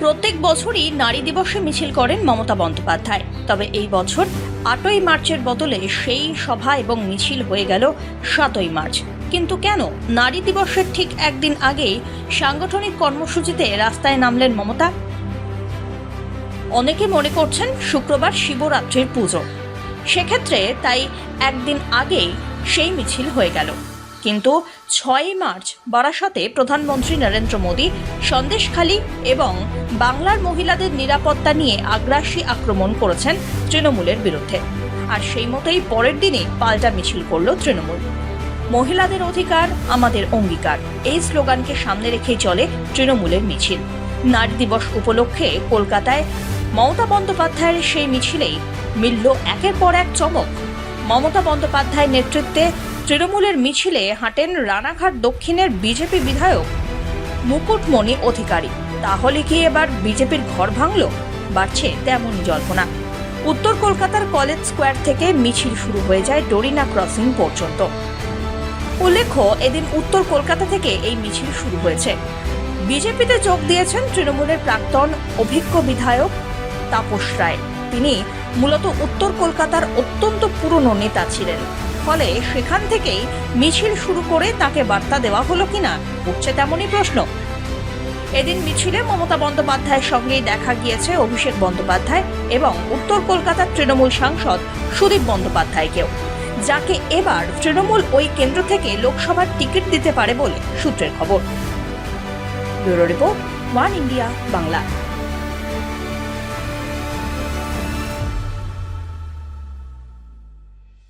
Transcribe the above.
প্রত্যেক বছরই নারী দিবসে মিছিল করেন মমতা বন্দ্যোপাধ্যায়। তবে এই বছর আটই মার্চের বদলে সেই সভা এবং মিছিল হয়ে গেল সাতই মার্চ। কিন্তু কেন? নারী দিবসের ঠিক একদিন আগেই সাংগঠনিক কর্মসূচিতে রাস্তায় নামলেন মমতা। অনেকে মনে করছেন শুক্রবার শিবরাত্রির পুজো। সেক্ষেত্রে তাই একদিন আগেই সেই মিছিল হয়ে গেল। কিন্তু ছয়ই মার্চ বারাসাতে প্রধানমন্ত্রী নরেন্দ্র মোদী সন্দেশখালী এবং বাংলার মহিলাদের নিরাপত্তা নিয়ে আগ্রাসী আক্রমণ করেছেন তৃণমূলের বিরুদ্ধে। আর সেই মতোই পরের দিনে পাল্টা মিছিল করল তৃণমূল। মহিলাদের অধিকার আমাদের অঙ্গীকার। এই স্লোগানকে সামনে রেখেই চলে তৃণমূলের মিছিল। নারী দিবস উপলক্ষে কলকাতায় মমতা বন্দ্যোপাধ্যায়ের সেই মিছিলেই মিলল একের পর এক চমক। মমতা বন্দ্যোপাধ্যায়ের নেতৃত্বে তৃণমূলের মিছিলে হাঁটেন রানাঘাট দক্ষিণের বিজেপি বিধায়ক মুকুটমণি অধিকারী। তাহলে কি এবার বিজেপির ঘর ভাঙল? বাড়ছে তেমনই জল্পনা। উত্তর কলকাতার কলেজ স্কোয়ার থেকে মিছিল শুরু হয়ে যায় ডোরিনা ক্রসিং পর্যন্ত। উল্লেখ্য, এদিন উত্তর কলকাতা থেকে এই মিছিল শুরু হয়েছে। বিজেপিতে যোগ দিয়েছেন তৃণমূলের প্রাক্তন অভিজ্ঞ বিধায়ক তাপস রায়। তিনি মূলত উত্তর কলকাতার অত্যন্ত পুরনো নেতা ছিলেন। ফলে সেখান থেকেই মিছিল শুরু করে তাকে বার্তা দেওয়া হলো কিনা উঠছে তেমনই প্রশ্ন। এদিন মিছিলে মমতা বন্দ্যোপাধ্যায়ের সঙ্গেই দেখা গিয়েছে অভিষেক বন্দ্যোপাধ্যায় এবং উত্তর কলকাতার তৃণমূল সাংসদ সুদীপ বন্দ্যোপাধ্যায়কেও। যাকে এবার তৃণমূল ওই কেন্দ্র থেকে লোকসভার টিকিট দিতে পারে বলে সূত্রের খবর। Bureau report, one India, Bangla.